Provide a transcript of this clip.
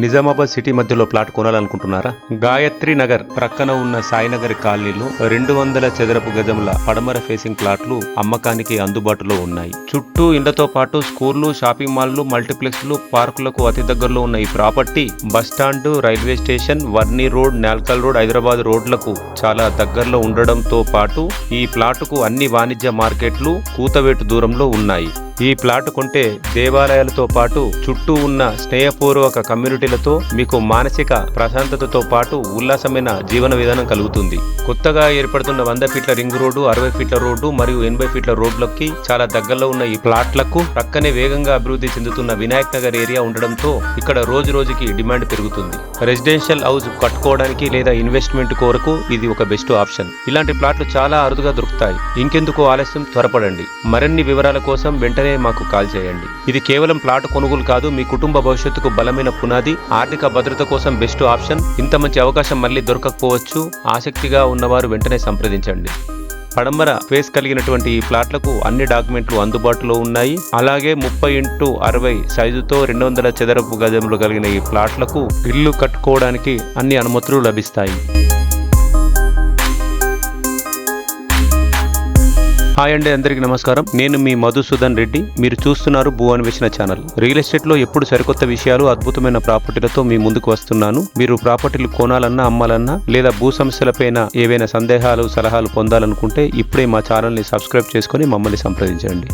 Nizamabad city మధ్యలో plot కొనాలనుకుంటున్నారా? గాయత్రి నగర్ ప్రక్కన ఉన్న సాయినగర్ కాలనీలో రెండు వందల చదరపు గజముల పడమర ఫేసింగ్ ప్లాట్లు అమ్మకానికి అందుబాటులో ఉన్నాయి. చుట్టూ ఇండ్లతో పాటు స్కూళ్ళు షాపింగ్ మాల్లు మల్టీప్లెక్స్లు పార్కులకు అతి దగ్గరలో ఉన్న ఈ property bus stand railway station Varni road Nalkal road Hyderabad రోడ్లకు చాలా దగ్గరలో ఉండడంతో పాటు ఈ ప్లాటుకు అన్ని వాణిజ్య మార్కెట్లు కూతవేటు దూరంలో ఉన్నాయి. ఈ ప్లాట్ కొంటే దేవాలయాలతో పాటు చుట్టూ ఉన్న స్నేహపూర్వక కమ్యూనిటీలతో మీకు మానసిక ప్రశాంతతతో పాటు ఉల్లాసమైన జీవన విధానం కలుగుతుంది. కొత్తగా ఏర్పడుతున్న వంద ఫీట్ల రింగ్ రోడ్డు అరవై ఫీట్ల రోడ్డు మరియు ఎనభై ఫీట్ల రోడ్లకి చాలా దగ్గరలో ఉన్న ఈ ప్లాట్లకు ప్రక్కనే వేగంగా అభివృద్ధి చెందుతున్న వినాయక్ నగర్ ఏరియా ఉండడంతో ఇక్కడ రోజు రోజుకి డిమాండ్ పెరుగుతుంది. రెసిడెన్షియల్ హౌస్ కట్టుకోవడానికి లేదా ఇన్వెస్ట్మెంట్ కొరకు ఇది ఒక బెస్ట్ ఆప్షన్. ఇలాంటి ప్లాట్లు చాలా అరుదుగా దొరుకుతాయి. ఇంకెందుకు ఆలస్యం? త్వరపడండి. మరిన్ని వివరాల కోసం వెంటనే మాకు కాల్ చేయండి. ఇది కేవలం ప్లాట్ కొనుగోలు కాదు మీ కుటుంబ భవిష్యత్తుకు బలమైన పునాది ఆర్థిక భద్రత కోసం బెస్ట్ ఆప్షన్. ఇంత మంచి అవకాశం మళ్ళీ దొరకకపోవచ్చు. ఆసక్తిగా ఉన్నవారు వెంటనే సంప్రదించండి. పడమర ఫేస్ కలిగినటువంటి ఈ ప్లాట్లకు అన్ని డాక్యుమెంట్లు అందుబాటులో ఉన్నాయి. అలాగే ముప్పై ఇంటూ అరవై సైజుతో రెండు వందల చదరపు గజములు కలిగిన ఈ ప్లాట్లకు ఇల్లు కట్టుకోవడానికి అన్ని అనుమతులు లభిస్తాయి. హాయ్ అండి అందరికీ నమస్కారం. నేను మీ మధుసూదన్ రెడ్డి. మీరు చూస్తున్నారు భూ అన్వేషణ ఛానల్. రియల్ ఎస్టేట్లో ఎప్పుడు సరికొత్త విషయాలు అద్భుతమైన ప్రాపర్టీలతో మీ ముందుకు వస్తున్నాను. మీరు ప్రాపర్టీలు కొనాలన్నా అమ్మాలన్నా లేదా భూ సమస్యలపైన ఏవైనా సందేహాలు సలహాలు పొందాలనుకుంటే ఇప్పుడే మా ఛానల్ని సబ్స్క్రైబ్ చేసుకొని మమ్మల్ని సంప్రదించండి.